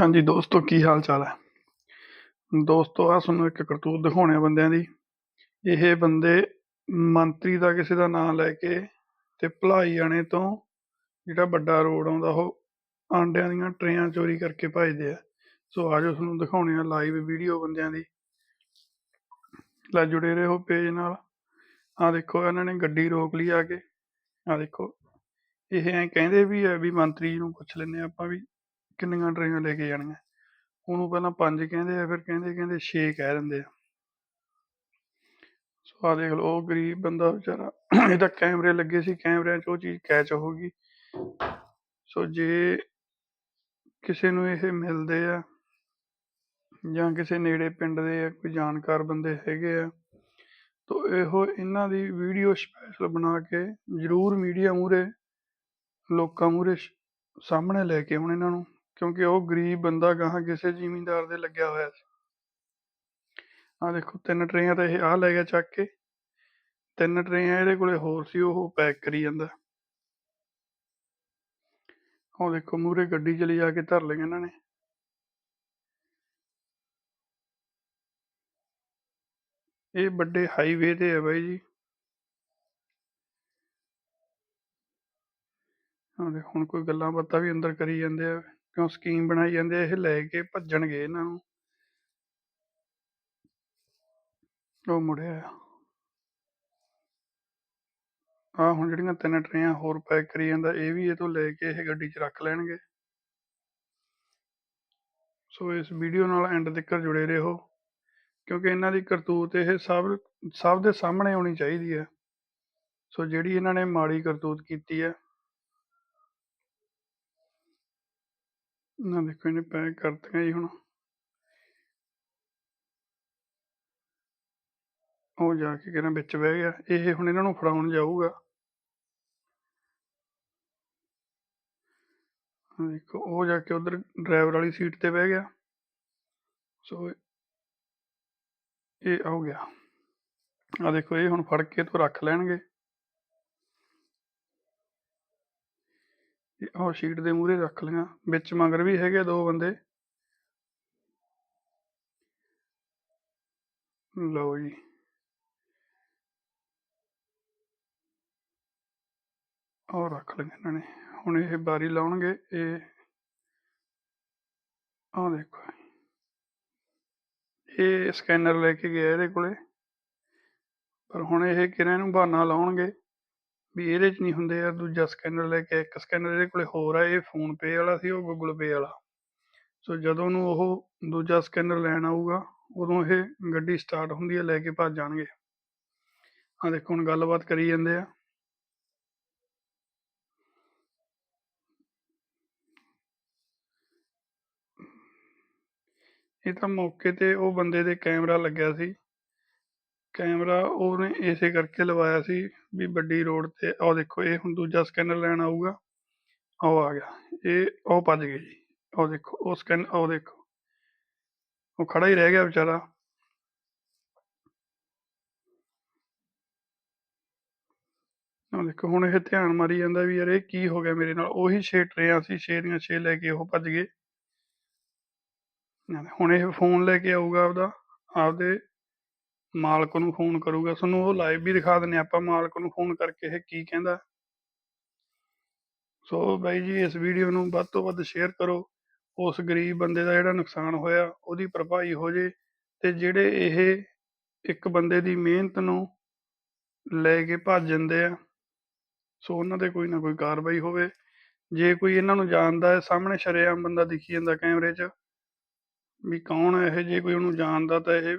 ਹਾਂਜੀ ਦੋਸਤੋ, ਕੀ ਹਾਲ ਚਾਲ ਹੈ? ਦੋਸਤੋ ਆ ਤੁਹਾਨੂੰ ਇੱਕ ਕਰਤੂਤ ਦਿਖਾਉਣੇ ਆ ਬੰਦਿਆਂ ਦੀ। ਇਹ ਬੰਦੇ ਮੰਤਰੀ ਦਾ ਕਿਸੇ ਦਾ ਨਾਮ ਲੈ ਕੇ ਤੇ ਭਲਾਈ ਆਣੇ ਤੋਂ ਜਿਹੜਾ ਵੱਡਾ ਰੋਡ ਆਉਂਦਾ, ਉਹ ਆਂਡਿਆਂ ਦੀਆਂ ਟਰੇਆਂ ਚੋਰੀ ਕਰਕੇ ਭਜਦੇ ਆ। ਸੋ ਆਜੋ ਤੁਹਾਨੂੰ ਦਿਖਾਉਣੇ ਆ ਲਾਈਵ ਵੀਡੀਓ ਬੰਦਿਆਂ ਦੀ। ਲੈ ਜੁੜੇ ਰਹੋ ਪੇਜ ਨਾਲ। ਆ ਦੇਖੋ, ਇਹਨਾਂ ਨੇ ਗੱਡੀ ਰੋਕ ਲਈ ਆ ਕੇ। ਆ ਦੇਖੋ, ਇਹ ਐਂ ਕਹਿੰਦੇ ਵੀ ਆ ਵੀ ਮੰਤਰੀ ਨੂੰ ਪੁੱਛ ਲੈਂਦੇ ਹਾਂ ਆਪਾਂ ਵੀ। ਕਿੰਨੀਆਂ ਟਰੇਆਂ ਲੈ ਕੇ ਜਾਣੀਆਂ। ਉਹਨੂੰ ਪਹਿਲਾਂ ਪੰਜ ਕਹਿੰਦੇ ਆ, ਫਿਰ ਕਹਿੰਦੇ ਕਹਿੰਦੇ 6 ਕਹਿ ਦਿੰਦੇ ਆ। ਸੋ ਆ ਦੇਖ ਲਓ, ਉਹ ਗਰੀਬ ਬੰਦਾ ਵਿਚਾਰਾ ਇਹਦਾ ਕੈਮਰੇ ਲੱਗੇ ਸੀ, ਕੈਮਰਿਆਂ 'ਚ ਉਹ ਚੀਜ਼ ਕੈਚ ਹੋ ਗਈ ਸੋ ਜੇ ਕਿਸੇ ਨੂੰ ਇਹ ਮਿਲਦੇ ਆ, ਜਾਂ ਕਿਸੇ ਨੇੜੇ ਪਿੰਡ ਦੇ ਆ, ਕੋਈ ਜਾਣਕਾਰ ਬੰਦੇ ਹੈਗੇ ਆ, ਤੋ ਇਹੋ ਇਹਨਾਂ ਦੀ ਵੀਡੀਓ ਸਪੈਸ਼ਲ ਬਣਾ ਕੇ ਜ਼ਰੂਰ ਮੀਡੀਆ ਮੂਹਰੇ, ਲੋਕਾਂ ਮੂਹਰੇ ਸਾਹਮਣੇ ਲੈ ਕੇ ਆਉਣ ਇਹਨਾਂ ਨੂੰ। ਕਿਉਂਕਿ ਉਹ ਗਰੀਬ ਬੰਦਾ ਗਾਹਾਂ ਕਿਸੇ ਜ਼ਿਮੀਂਦਾਰ ਦੇ ਲੱਗਿਆ ਹੋਇਆ ਸੀ। ਆ ਦੇਖੋ, ਤਿੰਨ ਟਰੇਆਂ ਤਾਂ ਇਹ ਆ ਲੈ ਗਿਆ ਚੱਕ ਕੇ। ਤਿੰਨ ਟਰੇਆਂ ਇਹਦੇ ਕੋਲੇ ਹੋਰ ਸੀ, ਉਹ ਪੈਕ ਕਰੀ ਜਾਂਦਾ। ਉਹ ਦੇਖੋ, ਮੂਹਰੇ ਗੱਡੀ ਚਲੀ ਜਾ ਕੇ ਧਰ ਲਈ ਇਹਨਾਂ ਨੇ। ਇਹ ਵੱਡੇ ਹਾਈਵੇ ਤੇ ਹੈ ਬਾਈ ਜੀ। ਹੁਣ ਕੋਈ ਗੱਲਾਂ ਬਾਤਾਂ ਵੀ ਅੰਦਰ ਕਰੀ ਜਾਂਦੇ ਆ। ਕਿਉਂ ਸਕੀਮ ਬਣਾਈ ਜਾਂਦੇ ਇਹ ਲੈ ਕੇ ਭੱਜਣਗੇ ਇਹਨਾਂ ਨੂੰ। ਉਹ ਮੁੜਿਆ ਆ। ਹੁਣ ਜਿਹੜੀਆਂ ਤਿੰਨ ਟਰੇਆਂ ਹੋਰ ਪੈਕ ਕਰੀ ਜਾਂਦਾ, ਇਹ ਵੀ ਇਹ ਤੋਂ ਲੈ ਕੇ ਇਹ ਗੱਡੀ 'ਚ ਰੱਖ ਲੈਣਗੇ। ਸੋ ਇਸ ਵੀਡੀਓ ਨਾਲ ਐਂਡ ਤੱਕ ਜੁੜੇ ਰਹੋ, ਕਿਉਂਕਿ ਇਹਨਾਂ ਦੀ ਕਰਤੂਤ ਇਹ ਸਭ ਸਭ ਦੇ ਸਾਹਮਣੇ ਆਉਣੀ ਚਾਹੀਦੀ ਹੈ। ਸੋ ਜਿਹੜੀ ਇਹਨਾਂ ਨੇ ਮਾੜੀ ਕਰਤੂਤ ਕੀਤੀ ਹੈ ਨਾ ਦੇਖੋ ਇਹਨੇ ਪੈਕ ਕਰਤੀਆਂ ਜੀ ਹੁਣ। ਉਹ ਜਾ ਕੇ ਕਿਹਨਾਂ ਵਿੱਚ ਬਹਿ ਗਿਆ। ਇਹ ਹੁਣ ਇਹਨਾਂ ਨੂੰ ਫੜਾਉਣ ਜਾਊਗਾ। ਦੇਖੋ, ਉਹ ਜਾ ਕੇ ਉਧਰ ਡਰਾਈਵਰ ਵਾਲੀ ਸੀਟ ਤੇ ਬਹਿ ਗਿਆ। ਸੋ ਇਹ ਹੋ ਗਿਆ। ਆ ਦੇਖੋ, ਇਹ ਹੁਣ ਫੜ ਕੇ ਤੋਂ ਰੱਖ ਲੈਣਗੇ। ਇਹ ਉਹ ਸੀਟ ਦੇ ਮੂਹਰੇ ਰੱਖ ਲਿਆ ਵਿੱਚ ਮਗਰ ਵੀ ਹੈਗੇ ਦੋ ਬੰਦੇ। ਲਓ ਜੀ। ਉਹ ਰੱਖ ਲਏ ਇਹਨਾਂ ਨੇ। ਹੁਣ ਇਹ ਬਾਰੀ ਲਾਉਣਗੇ, ਇਹ ਆਹ ਦੇਖੋ। ਇਹ ਸਕੈਨਰ ਲੈ ਕੇ ਗਿਆ ਇਹਦੇ ਕੋਲੇ। ਪਰ ਹੁਣ ਇਹ ਕਿਰਿਆਂ ਨੂੰ ਬਹਾਨਾ ਲਾਉਣਗੇ। ਵੀ ਇਹਦੇ 'ਚ ਨਹੀਂ ਹੁੰਦੇ ਆ, ਦੂਜਾ ਸਕੈਨਰ ਲੈ ਕੇ, ਇੱਕ ਸਕੈਨਰ ਇਹਦੇ ਕੋਲੇ ਹੋਰ ਆ, ਇਹ ਫੋਨ ਪੇ ਵਾਲਾ ਸੀ, ਉਹ ਗੂਗਲ ਪੇ ਵਾਲਾ। ਸੋ ਜਦੋਂ ਨੂੰ ਉਹ ਦੂਜਾ ਸਕੈਨਰ ਲੈਣ ਆਊਗਾ, ਉਦੋਂ ਇਹ ਗੱਡੀ ਸਟਾਰਟ ਹੁੰਦੀ ਹੈ ਲੈ ਕੇ ਭੱਜ ਜਾਣਗੇ। ਆ ਦੇਖੋ, ਹੁਣ ਗੱਲਬਾਤ ਕਰੀ ਜਾਂਦੇ ਆ। ਇਹ ਤਾਂ ਮੌਕੇ ਤੇ ਉਹ ਬੰਦੇ ਦੇ ਕੈਮਰਾ ਲੱਗਿਆ ਸੀ। ਕੈਮਰਾ ਉਹਨੇ ਇਸੇ ਕਰਕੇ ਲਵਾਇਆ ਸੀ ਵੀ ਵੱਡੀ ਰੋਡ ਤੇ ਉਹ ਦੇਖੋ, ਇਹ ਹੁਣ ਦੂਜਾ ਸਕੈਨਰ ਲੈਣ ਆਊਗਾ। ਉਹ ਆ ਗਿਆ। ਇਹ, ਉਹ ਭੱਜ ਗਏ ਜੀ। ਉਹ ਦੇਖੋ, ਉਹ ਸਕੈਨ ਉਹ ਦੇਖੋ। ਉਹ ਖੜਾ ਹੀ ਰਹਿ ਗਿਆ ਵਿਚਾਰਾ। ਉਹ ਦੇਖੋ, ਹੁਣ ਇਹ ਧਿਆਨ ਮਾਰੀ ਜਾਂਦਾ ਵੀ ਯਾਰ ਇਹ ਕੀ ਹੋ ਗਿਆ ਮੇਰੇ ਨਾਲ। ਉਹੀ ਛੇ ਟਰੇਆਂ ਸੀ, ਛੇ ਦੀਆਂ ਛੇ ਲੈ ਕੇ ਉਹ ਭੱਜ ਗਏ। ਹੁਣ ਇਹ ਫੋਨ ਲੈ ਕੇ ਆਊਗਾ ਆਪਦਾ, ਆਪਦੇ ਮਾਲਕ ਨੂੰ ਫੋਨ ਕਰੂਗਾ। ਤੁਹਾਨੂੰ ਉਹ ਲਾਈਵ ਵੀ ਦਿਖਾ ਦਿੰਨੇ ਆਪਾਂ, ਮਾਲਕ ਨੂੰ ਫੋਨ ਕਰਕੇ ਇਹ ਕੀ ਕਹਿੰਦਾ। ਸੋ ਬਾਈ ਜੀ, ਇਸ ਵੀਡੀਓ ਨੂੰ ਵੱਧ ਤੋਂ ਵੱਧ ਸ਼ੇਅਰ ਕਰੋ। ਉਸ ਗਰੀਬ ਬੰਦੇ ਦਾ ਜਿਹੜਾ ਨੁਕਸਾਨ ਹੋਇਆ, ਉਹਦੀ ਭਰਪਾਈ ਹੋ ਜੇ ਤੇ ਜਿਹੜੇ ਇਹ ਇੱਕ ਬੰਦੇ ਦੀ ਮਿਹਨਤ ਨੂੰ ਲੈ ਕੇ ਭੱਜ ਜਾਂਦੇ ਆ, ਸੋ ਉਹਨਾਂ ਤੇ ਕੋਈ ਨਾ ਕੋਈ ਕਾਰਵਾਈ ਹੋਵੇ। ਜੇ ਕੋਈ ਇਹਨਾਂ ਨੂੰ ਜਾਣਦਾ ਹੈ, ਸਾਹਮਣੇ ਸ਼ਰੇਆਮ ਬੰਦਾ ਦਿਖੀ ਜਾਂਦਾ ਕੈਮਰੇ 'ਚ ਵੀ ਕੌਣ ਹੈ ਇਹ, ਜੇ ਕੋਈ ਉਹਨੂੰ ਜਾਣਦਾ ਤਾਂ ਇਹ